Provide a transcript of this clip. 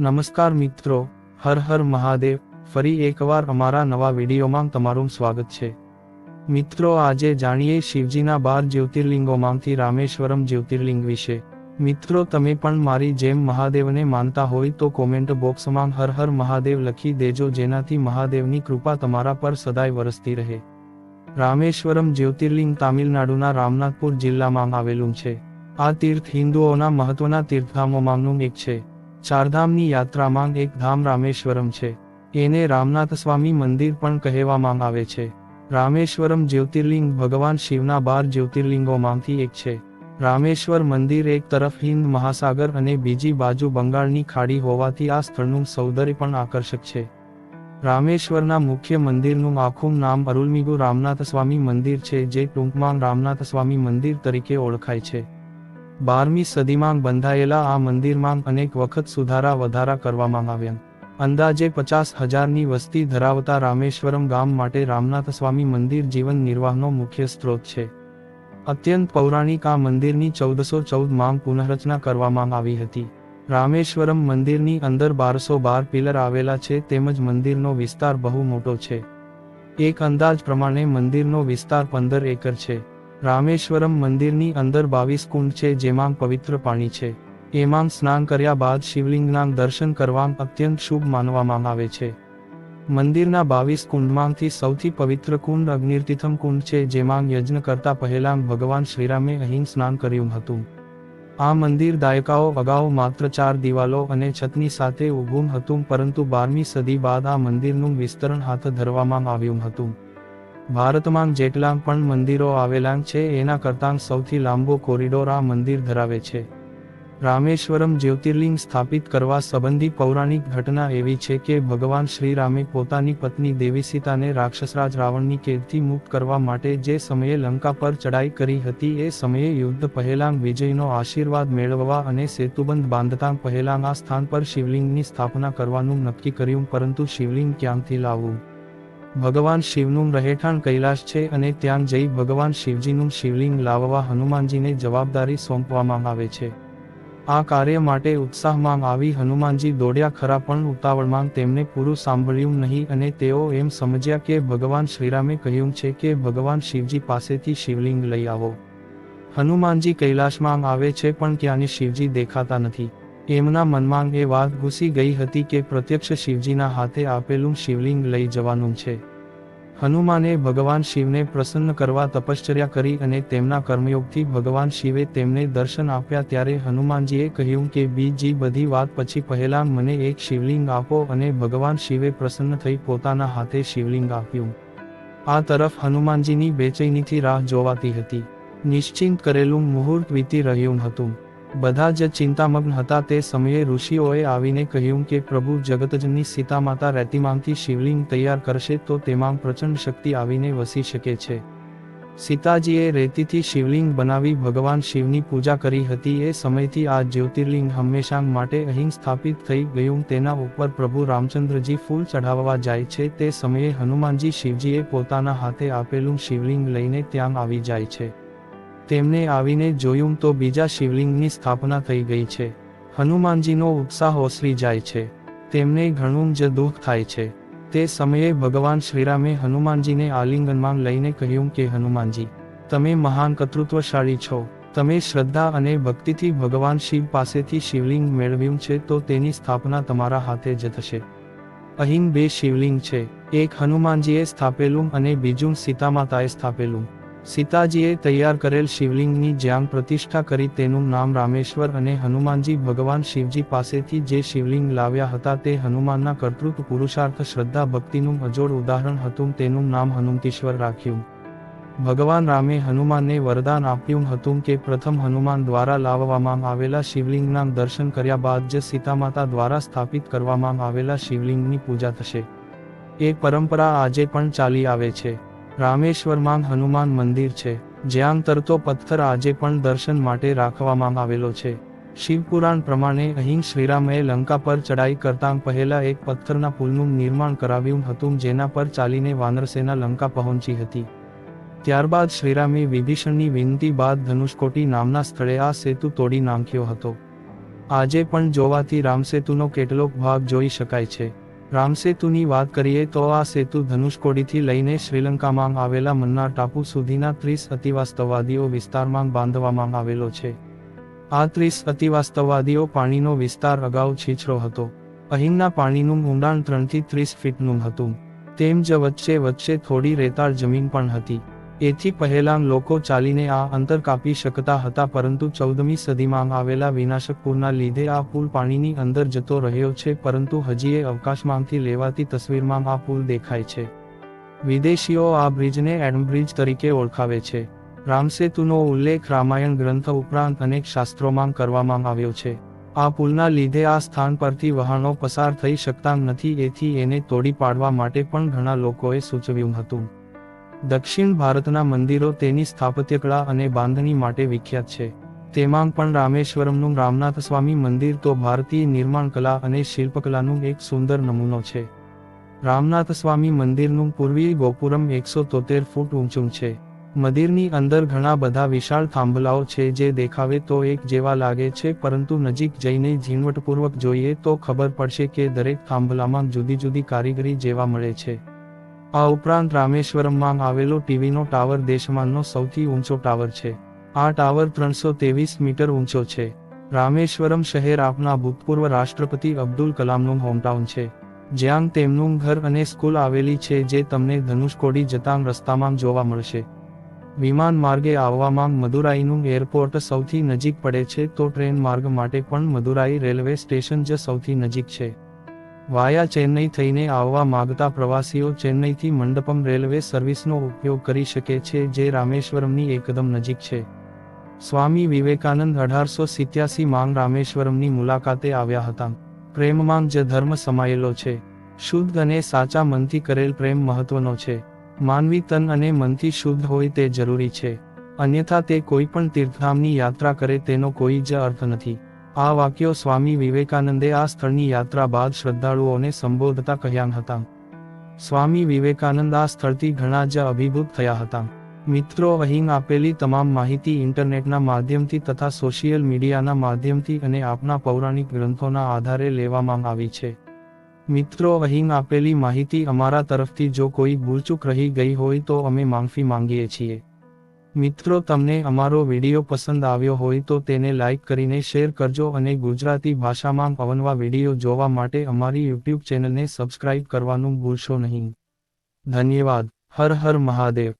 નમસ્કાર મિત્રો, હર હર મહાદેવ, ફરી એકવાર અમારા નવા વિડીયોમાં તમારું સ્વાગત છે. મિત્રો, આજે જાણીએ શિવજીના બાર જ્યોતિર્લિંગોમાંથી રામેશ્વરમ જ્યોતિર્લિંગ વિશે. મિત્રો, તમે પણ મારી જેમ મહાદેવને માનતા હોય તો કોમેન્ટ બોક્સમાં હર હર મહાદેવ લખી દેજો જેનાથી મહાદેવની કૃપા તમારા પર સદાય વરસતી રહે. રામેશ્વરમ જ્યોતિર્લિંગ તામિલનાડુના રામનાથપુર જિલ્લામાં આવેલું છે. આ તીર્થ હિન્દુઓના મહત્વના તીર્થધામોમાંનું એક છે. ચારધામની યાત્રામાં એક ધામ રામેશ્વરમ છે. એને રામનાથ સ્વામી મંદિર પણ કહેવામાં આવે છે. રામેશ્વરમ જ્યોતિર્લિંગ ભગવાન શિવના બાર જ્યોતિર્લિંગોમાંથી એક છે. રામેશ્વર મંદિર એક તરફ હિન્દ મહાસાગર અને બીજી બાજુ બંગાળની ખાડી હોવાથી આ સ્થળનું સૌંદર્ય પણ આકર્ષક છે. રામેશ્વરના મુખ્ય મંદિરનું આખું નામ અરુલમિગુ રામનાથ સ્વામી મંદિર છે, જે ટૂંકમાં રામનાથ સ્વામી મંદિર તરીકે ઓળખાય છે. બારમી સદીમાં બંધાયેલા આ મંદિરમાં અનેક વખત સુધારા વધારા કરવામાં આવ્યા. અંદાજે પચાસ હજારની વસ્તી ધરાવતા રામેશ્વરમ ગામ માટે રામનાથ સ્વામી મંદિર જીવન નિર્વાહનો મુખ્ય સ્ત્રોત છે. અત્યંત પૌરાણિક આ મંદિરની ચૌદસો ચૌદમાં પુનઃરચના કરવામાં આવી હતી. રામેશ્વરમ મંદિરની અંદર બારસો બાર પિલર આવેલા છે તેમજ મંદિરનો વિસ્તાર બહુ મોટો છે. એક અંદાજ પ્રમાણે મંદિરનો વિસ્તાર પંદર એકર છે. રામેશ્વરમ મંદિરની અંદર બાવીસ કુંડ છે, જેમાં પવિત્ર પાણી છે. એમાં સ્નાન કર્યા બાદ શિવલિંગના દર્શન કરવા અત્યંત શુભ માનવામાં આવે છે. મંદિરના બાવીસ કુંડમાંથી સૌથી પવિત્ર કુંડ અગ્નિર્તિથમ કુંડ છે, જેમાં યજ્ઞ કરતા પહેલા ભગવાન શ્રીરામે અહીં સ્નાન કર્યું હતું. આ મંદિર દાયકાઓ અગાઉ માત્ર ચાર દિવાલો અને છતની સાથે ઊભું હતું, પરંતુ બારમી સદી બાદ આ મંદિરનું વિસ્તરણ હાથ ધરવામાં આવ્યું હતું. ભારતમાં જેટલા પણ મંદિરો આવેલા છે, એના કરતાં સૌથી લાંબો કોરિડોર આ મંદિર ધરાવે છે. રામેશ્વરમ જ્યોતિર્લિંગ સ્થાપિત કરવા સંબંધી પૌરાણિક ઘટના એવી છે કે, ભગવાન શ્રીરામે પોતાની પત્ની દેવી સીતાને રાક્ષસરાજ રાવણની કેદથી મુક્ત કરવા માટે જે સમયે લંકા પર ચડાઈ કરી હતી, એ સમયે યુદ્ધ પહેલાં વિજયનો આશીર્વાદ મેળવવા અને સેતુબંધ બાંધતા પહેલાં આ સ્થાન પર શિવલિંગની સ્થાપના કરવાનું નક્કી કર્યું, પરંતુ શિવલિંગ ક્યાંથી લાવવું? ભગવાન શિવનું રહેઠાણ કૈલાશ છે અને ત્યાં જઈ ભગવાન શિવજીનું શિવલિંગ લાવવા હનુમાનજીને જવાબદારી સોંપવામાં આવે છે. આ કાર્ય માટે ઉત્સાહમાં આવી હનુમાનજી દોડ્યા ખરા પણ ઉતાવળમાં તેમને પૂરું સાંભળ્યું નહીં અને તેઓ એમ સમજ્યા કે ભગવાન શ્રીરામે કહ્યું છે કે ભગવાન શિવજી પાસેથી શિવલિંગ લઈ આવો. હનુમાનજી કૈલાશમાં આવે છે પણ ત્યાંની શિવજી દેખાતા નથી. એમના મનમાં એ વાત ઘૂસી ગઈ હતી કે પ્રત્યક્ષ શિવજીના હાથે આપેલું શિવલિંગ લઈ જવાનું છે. હનુમાને ભગવાન શિવને પ્રસન્ન કરવા તપશ્ચર્યા કરી અને તેમના કર્મયોગથી ભગવાન શિવે તેમને દર્શન આપ્યા ત્યારે હનુમાનજીએ કહ્યું કે બીજી બધી વાત પછી પહેલા મને એક શિવલિંગ આપો અને ભગવાન શિવે પ્રસન્ન થઈ પોતાના હાથે શિવલિંગ આપ્યું. આ તરફ હનુમાનજીની બેચૈનીથી રાહ જોવાતી હતી. નિશ્ચિંત કરેલું મુહૂર્ત વીતી રહ્યું હતું. બધા જ ચિંતામગ્ન હતા તે સમયે ઋષિઓએ આવીને કહ્યું કે પ્રભુ જગતજનની સીતામાતા રેતીમાંથી શિવલિંગ તૈયાર કરશે તો તેમાં પ્રચંડ શક્તિ આવીને વસી શકે છે. સીતાજીએ રેતીથી શિવલિંગ બનાવી ભગવાન શિવની પૂજા કરી હતી. એ સમયથી આ જ્યોતિર્લિંગ હંમેશા માટે અહીં સ્થાપિત થઈ ગયું. તેના ઉપર પ્રભુ રામચંદ્રજી ફૂલ ચઢાવવા જાય છે. તે સમયે હનુમાનજી શિવજીએ પોતાના હાથે આપેલું શિવલિંગ લઈને ત્યાં આવી જાય છે. તેમને આવીને જોયું તો બીજા શિવલિંગની સ્થાપના થઈ ગઈ છે. હનુમાનજીનો ઉત્સાહ ઓસરી જાય છે. તેમને ઘણું જ દુઃખ થાય છે. તે સમયે ભગવાન શ્રીરામે હનુમાનજીને આલિંગનમાં લઈને કહ્યું કે, હનુમાનજી, તમે મહાન કર્તૃત્વશાળી છો. તમે શ્રદ્ધા અને ભક્તિથી ભગવાન શિવ પાસેથી શિવલિંગ મેળવ્યું છે તો તેની સ્થાપના તમારા હાથે જ થશે. અહીં બે શિવલિંગ છે. એક હનુમાનજીએ સ્થાપેલું અને બીજું સીતામાતાએ સ્થાપેલું. સીતાજીએ તૈયાર કરેલ શિવલિંગની જ્યાં પ્રતિષ્ઠા કરી તેનું નામ રામેશ્વર અને હનુમાનજી ભગવાન શિવજી પાસેથી જે શિવલિંગ લાવ્યા હતા તે હનુમાનના કર્તૃત્વ પુરુષાર્થ શ્રદ્ધા ભક્તિનું અજોડ ઉદાહરણ હતું. તેનું નામ હનુમતીશ્વર રાખ્યું. ભગવાન રામે હનુમાનને વરદાન આપ્યું હતું કે પ્રથમ હનુમાન દ્વારા લાવવામાં આવેલા શિવલિંગના દર્શન કર્યા બાદ જ સીતામાતા દ્વારા સ્થાપિત કરવામાં આવેલા શિવલિંગની પૂજા થશે. એ પરંપરા આજે પણ ચાલી આવે છે. રામેશ્વરમાં હનુમાન મંદિર છે, જ્યાં તરતો પથ્થર આજે પણ દર્શન માટે રાખવામાં આવેલો છે. શિવપુરાણ પ્રમાણે અહીં શ્રીરામે લંકા પર ચડાઈ કરતા પહેલા એક પથ્થરના પુલનું નિર્માણ કરાવ્યું હતું, જેના પર ચાલીને વાનરસેના લંકા પહોંચી હતી. ત્યારબાદ શ્રીરામે વિભીષણની વિનંતી બાદ ધનુષકોટી નામના સ્થળે આ સેતુ તોડી નાખ્યો હતો. આજે પણ જોવાથી રામસેતુનો કેટલોક ભાગ જોઈ શકાય છે. રામસેતુની વાત કરીએ તો આ સેતુ ધનુષકોડીથી લઈને શ્રીલંકામાં આવેલા મન્નાર ટાપુ સુધીના ત્રીસ અતિવાસ્તવાદીઓ વિસ્તારમાં બાંધવામાં આવેલો છે. આ ત્રીસ અતિવાસ્તવાદીઓ પાણીનો વિસ્તાર અગાઉ છીછરો હતો. અહીંના પાણીનું ઊંડાણ ત્રણથી ત્રીસ ફીટનું હતું. તેમ જ વચ્ચે વચ્ચે થોડી રેતાળ જમીન પણ હતી. એથી પહેલાં લોકો ચાલીને આ અંતર કાપી શકતા હતા પરંતુ ચૌદમી સદીમાં આવેલા વિનાશક પૂરના લીધે આ પુલ પાણીની અંદર જતો રહ્યો છે પરંતુ હજીએ અવકાશમાંથી લેવાતી તસવીરમાં આ પુલ દેખાય છે. વિદેશીઓ આ બ્રિજને એડમબ્રિજ તરીકે ઓળખાવે છે. રામસેતુનો ઉલ્લેખ રામાયણ ગ્રંથ ઉપરાંત અનેક શાસ્ત્રોમાં કરવામાં આવ્યો છે. આ પુલના લીધે આ સ્થાન પરથી વહાણો પસાર થઈ શકતા નથી એથી એને તોડી પાડવા માટે પણ ઘણા લોકોએ સૂચવ્યું હતું. દક્ષિણ ભારતના મંદિરો તેની સ્થાપત્યકળા અને બાંધણી માટે વિખ્યાત છે. તેમાં પણ રામેશ્વરમનું રામનાથ સ્વામી મંદિર તો ભારતીય નિર્માણ કલા અને શિલ્પકલાનું એક સુંદર નમૂનો છે. રામનાથ સ્વામી મંદિરનું પૂર્વીય ગોપુરમ એકસો તોતેર ફૂટ ઊંચું છે. મંદિરની અંદર ઘણા બધા વિશાળ થાંભલાઓ છે જે દેખાવે તો એક જેવા લાગે છે પરંતુ નજીક જઈને ઝીણવટપૂર્વક જોઈએ તો ખબર પડશે કે દરેક થાંભલામાં જુદી જુદી કારીગરી જેવા મળે છે. આ ઉપરાંત રામેશ્વરમમાં આવેલો ટીવીનો ટાવર દેશમાંનો સૌથી ઊંચો ટાવર છે. આ ટાવર ત્રણસો ત્રેવીસ મીટર ઊંચો છે. રામેશ્વરમ શહેર આપના ભૂતપૂર્વ રાષ્ટ્રપતિ અબ્દુલ કલામનું હોમટાઉન છે. જ્યાં તેમનું ઘર અને સ્કૂલ આવેલી છે જે તમને ધનુષકોડી જતાં રસ્તામાં જોવા મળશે. વિમાન માર્ગે આવવામાં મદુરાઈનું એરપોર્ટ સૌથી નજીક પડે છે તો ટ્રેન માર્ગ માટે પણ મદુરાઈ રેલવે સ્ટેશન જ સૌથી નજીક છે. વાયા ચેન્નઈ થઈને આવવા માગતા પ્રવાસીઓ ચેન્નઈથી મંડપમ રેલવે સર્વિસનો ઉપયોગ કરી શકે છે જે રામેશ્વરમની એકદમ નજીક છે. સ્વામી વિવેકાનંદ અઢારસો સિત્યાસી માંગ રામેશ્વરમની મુલાકાતે આવ્યા હતા. પ્રેમમાં જ ધર્મ સમાયેલો છે. શુદ્ધ અને સાચા મનથી કરેલ પ્રેમ મહત્વનો છે. માનવી તન અને મનથી શુદ્ધ હોય તે જરૂરી છે. અન્યથા તે કોઈ પણ તીર્થધામની યાત્રા કરે તેનો કોઈ જ અર્થ નથી. આ વાક્યો સ્વામી વિવેકાનંદે આ સ્થળની યાત્રા બાદ શ્રદ્ધાળુઓને સંબોધતા કહ્યા હતા. સ્વામી વિવેકાનંદ આ સ્થળથી ઘણા જ અભિભૂત થયા હતા. મિત્રો, અહીં આપેલી તમામ માહિતી ઇન્ટરનેટના માધ્યમથી તથા સોશિયલ મીડિયાના માધ્યમથી અને આપના પૌરાણિક ગ્રંથોના આધારે લેવામાં આવી છે. મિત્રો, અહીં આપેલી માહિતી અમારા તરફથી જો કોઈ ભૂલચૂક રહી ગઈ હોય તો અમે માફી માંગીએ છીએ. મિત્રો, તમને અમારો વીડિયો પસંદ આવ્યો હોય તો તેને લાઇક કરીને શેર કરજો અને ગુજરાતી ભાષામાં અવનવા વીડિયો જોવા માટે અમારી યુટ્યુબ ચેનલને સબસ્ક્રાઇબ કરવાનું ભૂલશો નહીં. ધન્યવાદ. હર હર મહાદેવ.